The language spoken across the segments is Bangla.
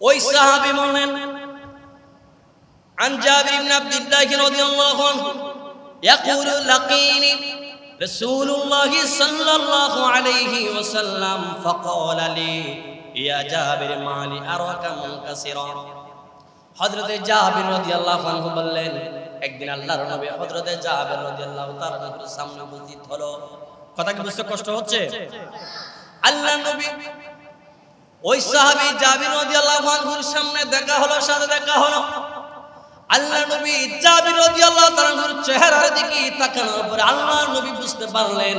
ওই সাহাবী বলেন عن جابر بن عبد الله رضي الله عنه يقول لقيني رسول الله صلى الله عليه وسلم فقال لي يا جابر ما لي أراك منكسرا হযরতে জাবির রাদিয়াল্লাহু আনহু বললেন একদিন আল্লাহর নবী হযরতে জাবির রাদিয়াল্লাহু তাআলা নবীর সামনে উপস্থিত হলো কথা কি বুঝতে কষ্ট হচ্ছে আল্লাহর নবী ওই সাহাবি জাবির রাদিয়াল্লাহু আনহুর সামনে দেখা হলো, সাথে দেখা হলো। আল্লাহ নবী জাবির রাদিয়াল্লাহু তাআলার চেহারার দিকে তাকানোর পরে আল্লাহ নবী বুঝতে পারলেন,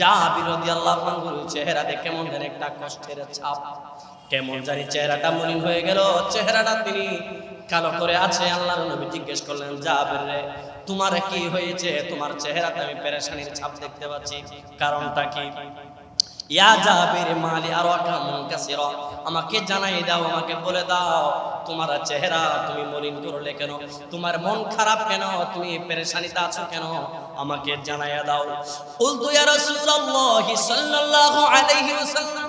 জাবির রাদিয়াল্লাহু আনহুর চেহারাতে কেমন যেন একটা কষ্টের ছাপ। কেমন জানি চেহারাটা মলিন হয়ে গেল। চেহারাটা তিনি কালো করে আছে। আল্লাহর নবী জিজ্ঞেস করলেন, জাবির রে, তোমার কি হয়েছে? তোমার চেহারাতে আমি পেরেশানির ছাপ দেখতে পাচ্ছি। কারণটা কি? ইয়া জাবির মালি আর কাসিরা আমাকে জানাই দাও, আমাকে বলে দাও, তোমার চেহারা তুমি মলিন করলে কেন? তোমার মন খারাপ কেন? তুমি পেরেশানিতে আছো কেন? আমাকে জানাইয়া দাও। কুলতু ইয়া রাসূলুল্লাহ সাল্লাল্লাহু আলাইহি ওয়াসাল্লাম,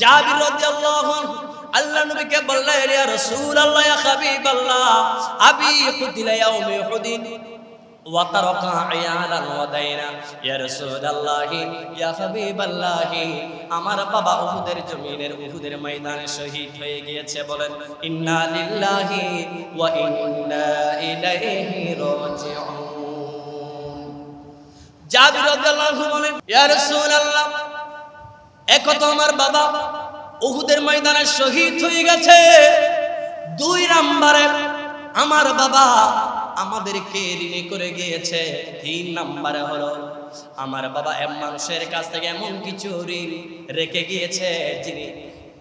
জাবির রাদিয়াল্লাহু আনহু, আল্লাহ নবীকে বললেন, ইয়া রাসূলুল্লাহ, ইয়া হাবিবাল্লাহ, আবি কুতিলা ইয়াউমি উহুদিন। وترك عيالا ودينا يا رسول الله يا حبيب الله আমার বাবা উহুদের জমিনের উহুদের ময়দানে শহীদ হয়ে গিয়েছে বলেন ইন্না লিল্লাহি ওয়া ইন্না ইলাইহি রাজিউন জাবির রাদিয়াল্লাহু বলেন ইয়া রাসূলুল্লাহ একত আমার বাবা উহুদের ময়দানে শহীদ হয়ে গেছে দুই নাম্বারে আমার বাবা আমাদেরকে ঋণী করে গিয়েছে। তিন নাম্বারে হলো, আমার বাবা এম মানুষের কাছ থেকে এমন কিছু ঋণ রেখে গিয়েছে যিনি,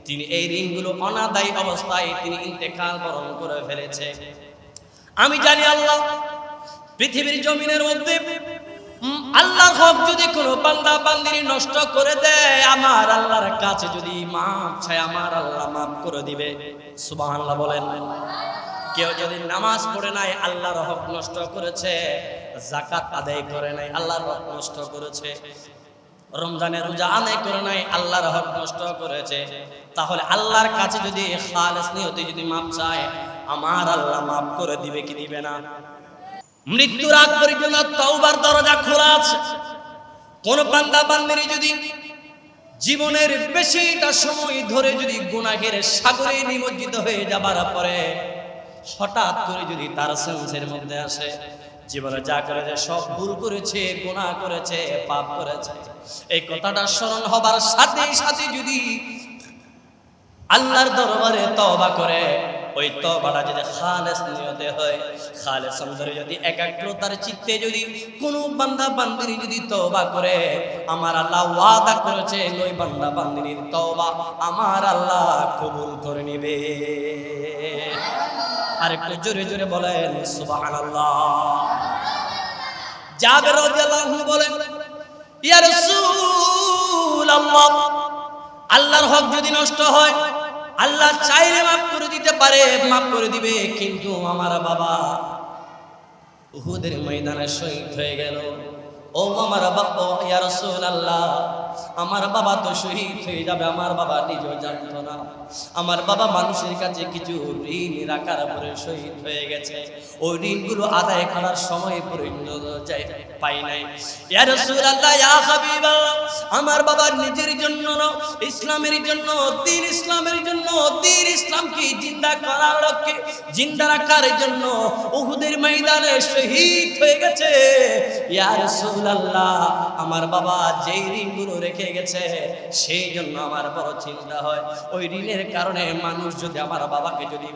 তিনি এই ঋণগুলো অনাদায়ী অবস্থায় তিনি ইন্তেকাল বরণ করে ফেলেছে। আমি জানি আল্লাহ, পৃথিবীর জমিনের মধ্যে আল্লাহর হক যদি কোনো বান্দা বান্দিনী নষ্ট করে দেয়, আমার আল্লাহর কাছে যদি মাপ চায়, আমার আল্লাহ মাফ করে দিবে। সুবহানাল্লাহ বলেন। কেউ যদি নামাজ পড়ে নাই, আল্লাহর হক নষ্ট করেছে জাকাত আদায় করে নাই, আল্লাহর হক নষ্ট করেছে, রমজানে রোজা আদায় করে নাই, আল্লাহর হক নষ্ট করেছে, তাহলে আল্লাহর কাছে যদি খালেস নিয়তে যদি মাপ চায়, আমার আল্লাহ মাপ করে দিবে কি দিবে না? মৃত্যুর আগ পর্যন্ত তাওবার দরজা খোলা আছে। কোন বান্দা বান্দিনী যদি জীবনের বেশিটা সময় ধরে যদি গুনাহের সাগরে নিমজ্জিত হয়ে যাবার পরে হঠাৎ করে যদি তার সেন্সের মধ্যে আসে, জীবনে যা করেছে, সব ভুল করেছে গোনা করেছে, পাপ করেছে। এই কথাটা স্মরণ হবার সাথে সাথে যদি আল্লাহর দরবারে তওবা করে, ওই তওবাটা যদি খালেস নিয়তে হয়, খালেস অন্তরে যদি একাগ্রতার চিত্তে যদি কোনো বান্দা বান্দিনী যদি তওবা করে, আমার আল্লাহ ওয়াদা করেছে, ওই বান্দা বান্দিনীর তওবা আমার আল্লাহ কবুল করে নেবে। আর একটু জোরে জোরে বলেন আল্লাহর হক যদি নষ্ট হয়, আল্লাহ চাইলে মাফ করে দিতে পারে, মাফ করে দিবে, কিন্তু আমার বাবা উহুদের ময়দানে শহীদ হয়ে গেল। ও আমার বাবা, ইয়া রাসূলুল্লাহ আমার বাবা তো শহীদ হয়ে যাবে, আমার বাবা নিজেও জানতো না। আমার বাবা মানুষের কাছে কিছু ঋণ রাখার পরে শহীদ হয়ে গেছে। ওই ঋণগুলো আদায় করার সময় পর্যন্ত যাই পাই নাই। আমার বাবার নিজের জন্য ইসলামের জন্য, দিন ইসলামের জন্য, দিন ইসলামকে জিন্দা করার লক্ষ্যে জিন্দা রাখার জন্য উহুদের ময়দানে শহীদ হয়ে গেছে। ইয়া রাসূলুল্লাহ, আমার বাবা যেই ঋণগুলো রেখে গেছে সেই জন্য আমার বড় চিন্তা হয়। ওই ঋণের কারণে মানুষ যদি আমার বাবাকে যদি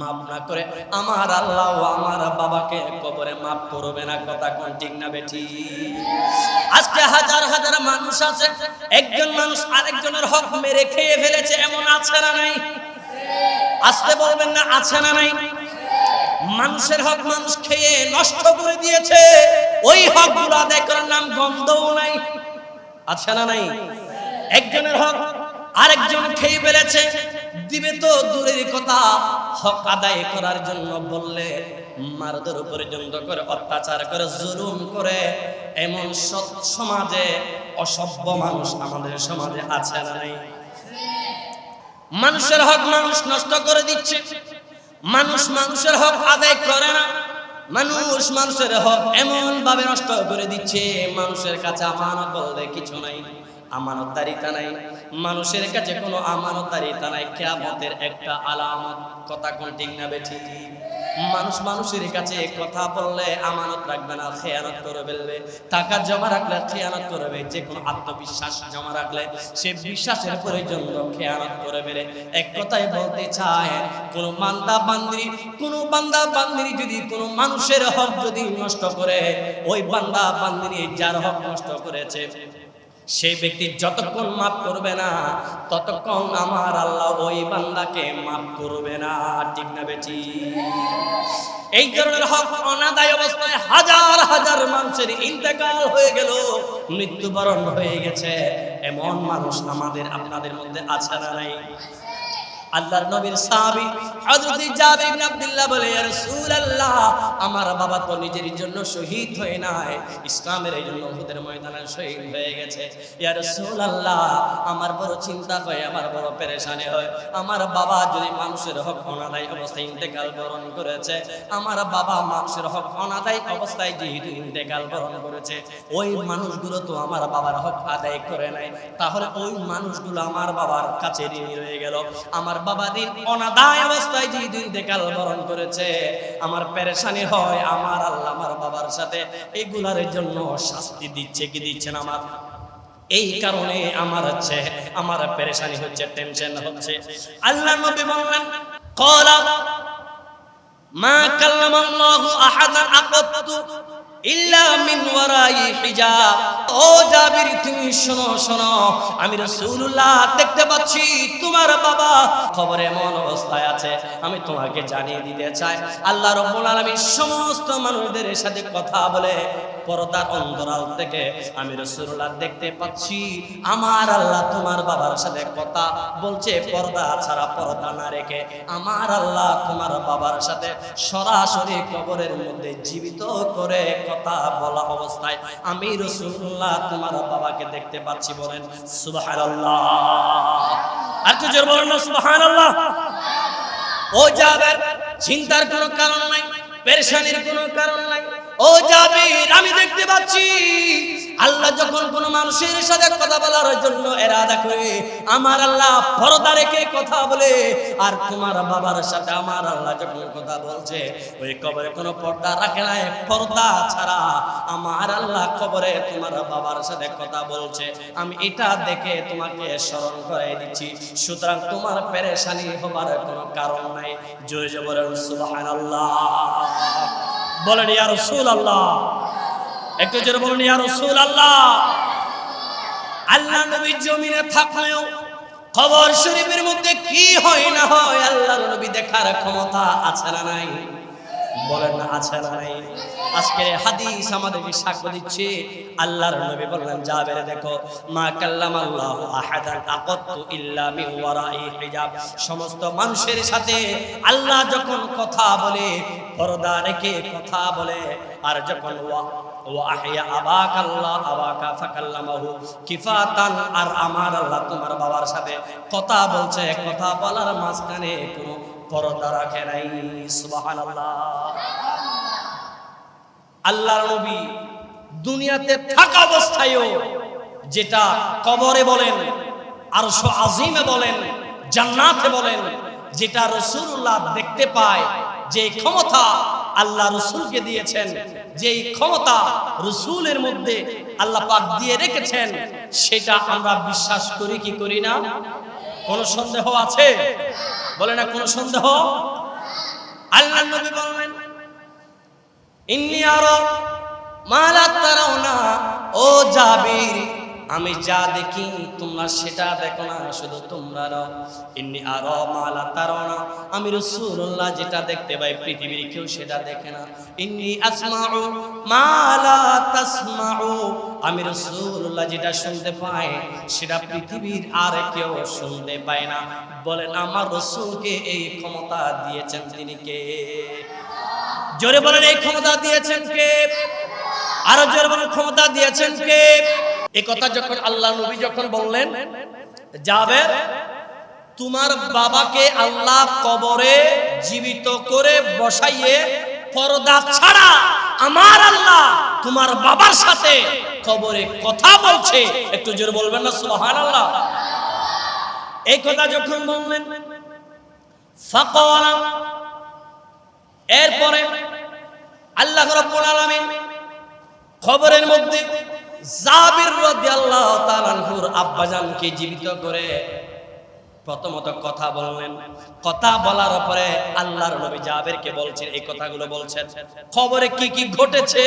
মাফ না করে, আমার আল্লাহ আমার বাবাকে কবরে মাফ করবে না, কথা কোন ঠিক না বেটি আজকে হাজার হাজার মানুষ আছে, একজন মানুষ আরেকজনের হক মেরে খেয়ে ফেলেছে, এমন আছে না নাই? আসতে বলবেন না, আছে না নাই? মানুষের হক মানুষ খেয়ে নষ্ট করে দিয়েছে, ওই হকগুলো আদায় করার নাম গন্ধও নাই। আছে না নাই? একজনের হক আরেকজন খেয়ে ফেলেছে। দিবে তো দূরের কথা। হক আদায় করার জন্য বললে মারদের পর্যন্ত করে, অত্যাচার করে, জুলুম করে। এমন সৎ সমাজে অসভ্য মানুষ আমাদের সমাজে আছে না নাই? মানুষের হক মানুষ নষ্ট করে দিচ্ছে। মানুষ মানুষের হক আদায় করে না। মানুষ মানুষের হক এমন ভাবে নষ্ট করে দিচ্ছে, মানুষের কাছে আমানত বলতে কিছু নাই আমানত আমানতদারিতা নাই। মানুষের কাছে কোনো আমানতদারিতা নাই, কেয়ামতের একটা আলামত। কথা কোন ঠিক না বেঠি মানুষ মানুষের কাছে কথা বললে আমানত রাখবে না, খেয়ানত করে ফেলবে। টাকা জমা রাখলে খেয়ানত করবে যে কোনো আত্মবিশ্বাস জমা রাখলে সে বিশ্বাসের প্রয়োজন খেয়ানত করে ফেলে। এক কথায় বলতে চায় কোনো বান্দা বান্দিরি, কোন বান্দা বান্দিরি যদি কোনো মানুষের হক যদি নষ্ট করে, ওই বান্দা বান্দিরি যার হক নষ্ট করেছে সেই ব্যক্তি যতক্ষণ মাফ করবে না, ততক্ষণ আমার আল্লাহ ওই বান্দাকে মাফ করবে না। ঠিক না বেটি? এই ধরনের হক, অনাদায় অবস্থায় হাজার হাজার মানুষের ইন্তেকাল হয়ে গেল, মৃত্যুবরণ হয়ে গেছে। এমন মানুষ আমাদের, আপনাদের মধ্যে আছে না নাই? আল্লাহর নবীর সাহাবী হযরত জাবির ইবনে আব্দুল্লাহ বলে, ইয়া রাসূলুল্লাহ, আমার বাবা তো নিজের জন্য শহীদ হয়ে নাই। ইসলামের এই জন্য উহুদের ময়দানে শহীদ হয়ে গেছে। ইয়া রাসূলুল্লাহ, আমার বড় চিন্তা হয়, আমার বড় পেরেশানি হয়। আমার বাবা যদি মানুষের হক অনাদায় অবস্থায় ইন্তেকাল বরণ করেছে, আমার বাবা মানুষের হক অনাদায় অবস্থায় যেহেতু ইন্তেকাল বরণ করেছে, ওই মানুষগুলো তো আমার বাবার হক আদায় করে নাই। তাহলে ওই মানুষগুলো আমার বাবার কাছে ঋণী রয়ে গেল। আমার বাবা অনাদায় অবস্থায় যে দিন দেখাল বরণ করেছে, আমার পেরেশানি হয়, আমার আল্লাহ আমার বাবার সাথে এগুলার জন্য শাস্তি দিচ্ছে কি দিচ্ছেন আমার? এই কারণে আমার হচ্ছে, আমার পেরেশানি হচ্ছে টেনশন হচ্ছে। আল্লাহ নবী বললেন, কলা, মা কাল্লামাল্লাহু আহাদান আকাত্তু আমি তোমাকে জানিয়ে দিতে চাই। আল্লাহ সমস্ত মানুষদের সাথে কথা বলে অন্তরাল থেকে আমি দেখতে পাচ্ছি, আমার আল্লাহ তোমার বাবার সাথে কথা বলছে, পর্দা ছাড়া পর্দা না রেখে। আমার আল্লাহ তোমার বাবার সাথে সরাসরি কবরের মধ্যে জীবিত করে কথা বলা অবস্থায়, আমি রসুল্লাহ, তোমার বাবাকে দেখতে পাচ্ছি বলেন সুবাহ আর জোর বলেন না সুবাহ ও যাবে চিন্তার কোনো কারণ নাই, পেরেশানির কোনো কারণ নাই। ও জাবির যখন কোন মানুষের সাথে কথা বলার জন্য এরাদা করে, আমার আল্লাহ পর্দা রেখে কথা বলে, আর তোমার বাবার সাথে আমার আল্লাহ যখন কথা বলছে, ওই কবরে কোনো পর্দা রাখে না পর্দা ছাড়া আমার আল্লাহ কবরে তোমার বাবার সাথে কথা বলছে। আমি এটা দেখে তোমাকে স্মরণ করে দিচ্ছি। সুতরাং তোমার পেরেশানি হবার কোনো কারণ নাই। জোরে জোরে বলেন, সুবহানাল্লাহ। বলেন, ইয়া রাসূলুল্লাহ। একটু জোরে বলুন, ইয়া রাসূলুল্লাহ। আল্লাহ নবী জমিনে থাকলেও খবর শরীফের মধ্যে কি হয় না হয় আল্লাহর নবী দেখার ক্ষমতা আছে না নাই? বলেন না, আছে না নাই। আজকের হাদিস আমাদেরকে সাক্ষ্য দিচ্ছে, আল্লাহর নবী বললেন যাবের দেখো, মা কাল্লাম আল্লাহ আহাদান আকাত্তু ইল্লা মিন ওয়ারাই হিজাব। সমস্ত মানুষের সাথে আল্লাহ যখন কথা বলে, পর্দা রেখে কথা বলে, আর যখন আর আমার আল্লাহ তোমার বাবার সাথে কথা বলছে, কথা বলার মাঝখানে কোনো পর্দা রাখে নাই। আল্লাহর নবী দুনিয়াতে থাকা অবস্থায়ও যেটা কবরে বলেন, আরশ আজিমে বলেন, জান্নাতে বলেন, যেটা রসুল্লাহ দেখতে পায় যে ক্ষমতা আল্লাহ রসুলকে দিয়েছেন, যেই ক্ষমতা রসুলের মধ্যে আল্লাহ পাক দিয়ে রেখেছেন, সেটা আমরা বিশ্বাস করি কি করি না? কোনো সন্দেহ আছে? বলে না কোনো সন্দেহ? আল্লাহ নবী বললেন, ইন্নি আরও মালা তারাও না ও জাবির আমি যা দেখি, তোমরা সেটা দেখো না, শুধু তোমরা নাও। ইন্নি আরও মালা তারাও না আমি রসুল্লাহ যেটা দেখতে পাই, পৃথিবীর কেউ সেটা দেখে না। ইন্নি আসমাউ মালা তাসমাউ। আমি রসুল্লাহ যেটা শুনতে পাই, সেটা পৃথিবীর আর কেউ শুনতে পায় না। বলেন, আমার রসুলকে এই ক্ষমতা দিয়েছেন তিনি কে? জোরে বলেন, এই ক্ষমতা দিয়েছেন কে? আরও জোরে বলেন, ক্ষমতা দিয়েছেন কে? এই কথা যখন আল্লাহ নবী যখন বললেন যাবে তোমার বাবাকে আল্লাহ কবরে জীবিত করে বসাইয়ে পর্দা ছাড়া আমার আল্লাহ তোমার বাবার সাথে কবরে কথা বলছে। একটু জোরে বলবেন না, সুবহানাল্লাহ। এই কথা যখন বললেন এরপরে আল্লাহ রাব্বুল আলামিন খবরের মধ্যে জাবির রাদিয়াল্লাহু তাআলা আনহুর আব্বাজানকে জীবিত করে প্রথমত কথা বললেন। কথা বলার পরে আল্লাহর নবী জাবেরকে বলছেন, এই কথাগুলো বলছেন। খবরে কি কি ঘটেছে?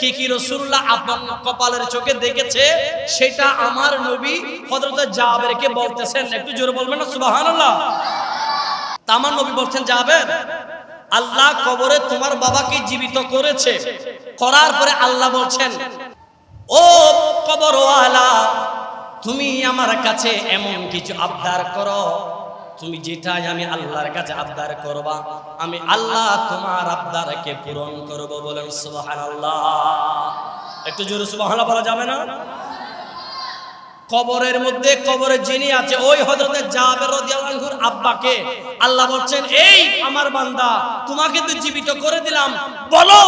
কি কি রাসূলুল্লাহ আপনার কপালের চোখে দেখেছে? সেটা আমার নবী হযরত জাবেরকে বলতেছেন। একটু জোরে বলবেন না? সুবহানাল্লাহ। তা আমার নবী বলছেন, জাবের, আল্লাহ কবরে তোমার বাবাকে জীবিত করেছে। করার পরে আল্লাহ বলছেন ও কবর কবরওয়ালা তুমি আমার কাছে এমন কিছু আবদার করো। তুমি যেটা আমি আল্লাহর কাছে আবদার করবা, আমি আল্লাহ তোমার আবদারকে পূরণ করব বলেন সুবহানাল্লাহ। একটু জোরে সুবহানাল্লাহ বলা যাবে না? কবরের মধ্যে কবরে যিনি আছে, ওই হযরতে জাবের রাদিয়াল্লাহু আনহুর আব্বাকে আল্লাহ বলছেন, এই আমার বান্দা, তোমাকে তো জীবিত করে দিলাম। বলো,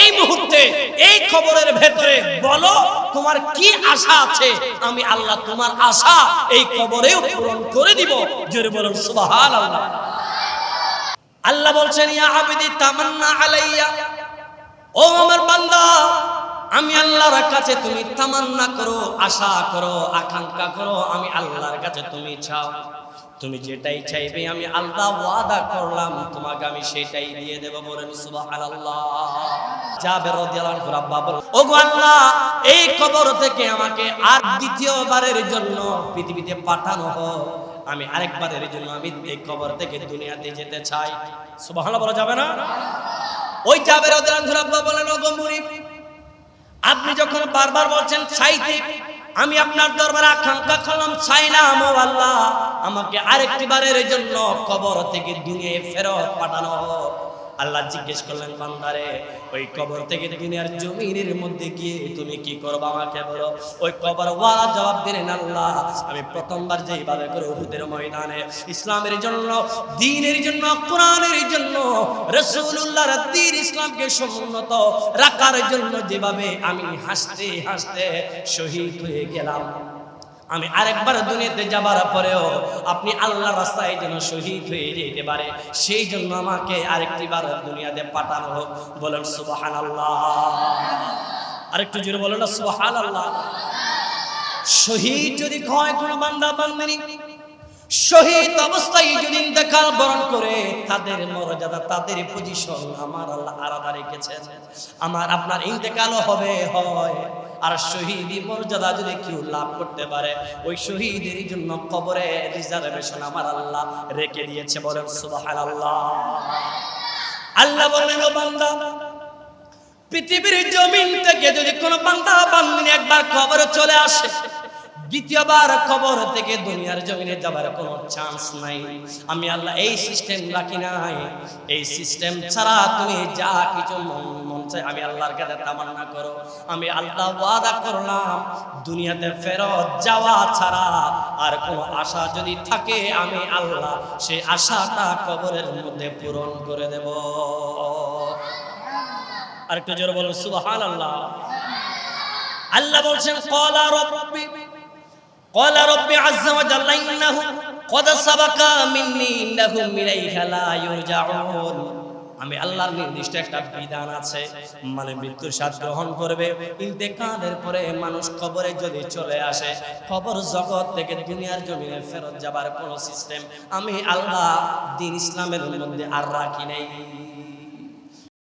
এই মুহূর্তে, এই কবরের ভেতরে, বলো, তোমার কি আশা আছে? আমি আল্লাহ তোমার আশা এই কবরেও পূরণ করে দিব। জোরে বলুন, সুবহানাল্লাহ। আল্লাহ বলছেন, ইয়া আবিদি, তামান্না আলাইয়া। ও আমার বান্দা আমি আল্লাহর কাছে তুমি তামান্না করো, আশা করো, আকাঙ্ক্ষা করো, আমি আল্লাহর কাছে তুমি চাও। তুমি যেটাই চাইবে আমি আল্লাহ ওয়াদা করলাম, তোমাকে আমি সেটাই দিয়ে দেব বলেন সুবহানাল্লাহ। জাবের রাদিয়াল্লাহু আনহু রাব্বা বলেন ও আল্লাহ, এই কবর থেকে আমাকে আর দ্বিতীয়বারের জন্য পৃথিবীতে পাঠানো হোক। আমি আরেকবারের জন্য আমি এই কবর থেকে দুনিয়াতে যেতে চাই। সুবহানাল্লাহ বলা যাবে না? ওই জাবের রাদিয়াল্লাহু আনহু রাব্বা বলেন ও গো মুরিদ আপনি যখন বারবার বলছেন চাইতে আমি আপনার দরবারে আকাঙ্ক্ষা করলাম চাইলাম ও আল্লাহ আমাকে আরেকটি বারের জন্য কবর থেকে দুনিয়ায় ফেরত পাঠানো। আল্লাহ জিজ্ঞেস করলেন, বান্দারে, ওই কবর থেকে দুনিয়ার জমিনের মধ্যে গিয়ে তুমি কি করবে আমাকে বলো ওই কবর ওয়ালা জবাব দিলেন, আল্লাহ, আমি প্রথমবার যেইভাবে করে উহুদের ময়দানে ইসলামের জন্য দ্বীনের জন্য, কোরআনের জন্য রসুল্লাহর দ্বীন ইসলামকে সমুন্নত রাখার জন্য যেভাবে আমি হাসতে হাসতে শহীদ হয়ে গেলাম। আমি আরেকবার দুনিয়াতে যাবার পরেও আপনি আল্লাহ রাস্তায় যেন শহীদ হয়ে যেতে পারে, সেই জন্য আমাকে আরেকটি বার দুনিয়াতে পাঠানো হোক। বলেন সুবাহান আল্লাহ আরেকটু জোরে বলেন সুবাহান আল্লাহ শহীদ যদি হয় কোনো বান্দা, বান্দানি শহীদ অবস্থায় যদি ইন্তেকাল বরণ করে, তাদের মর্যাদা, তাদের পজিশন আমার আল্লাহ আলাদা রেখেছেন। আমার আপনার ইন্তেকালও হবে, হয়। আর শহীদ মর্যাদা যদি কেউ লাভ করতে পারে, ওই শহীদের জন্য কবরে রিজার্ভেশন আমার আল্লাহ রেখে দিয়েছে বলেন, সুবহানাল্লাহ। আল্লাহ বললেন, ও বান্দা, পৃথিবীর জমিন থেকে যদি কোনো বান্দা বান্দিনী একবার খবরে চলে আসে দ্বিতীয়বার খবর থেকে দুনিয়ার জমিনে যাবার কোনো চান্স নাই। আমি আল্লাহ, এই সিস্টেম রাখি নাই। এই সিস্টেম ছাড়া তুমি যা কিছু মন চাই আমি আল্লাহর কাছে তামান্না করো। আমি আল্লাহ ওয়াদা করলাম, দুনিয়াতে ফেরত যাওয়া ছাড়া আর কোনো আশা যদি থাকে, আমি আল্লাহ সেই আশাটা কবরের মধ্যে পূরণ করে দেব। আরেকটু জোরে বলুন সুবহান আল্লাহ আল্লাহ বলছেন, কলা রব্বি রব্বি আজ্জা ওয়া জাল্লা ইন্নাহু কদ সাবাকা মিন্নি ইন্নাহুম ইলাইহা লা ইরজাউন আমি আল্লাহর নির্দিষ্ট একটা বিধান আছে মানে মৃত্যুর স্বাদ গ্রহণ করবে। ইন্তেকালের পরে মানুষ কবরে যদি চলে আসে, কবর জগৎ থেকে দুনিয়ার জমিনে ফেরত যাবার কোনো সিস্টেম আমি আল্লাহ দিন ইসলামের মধ্যে আর রাখি নাই।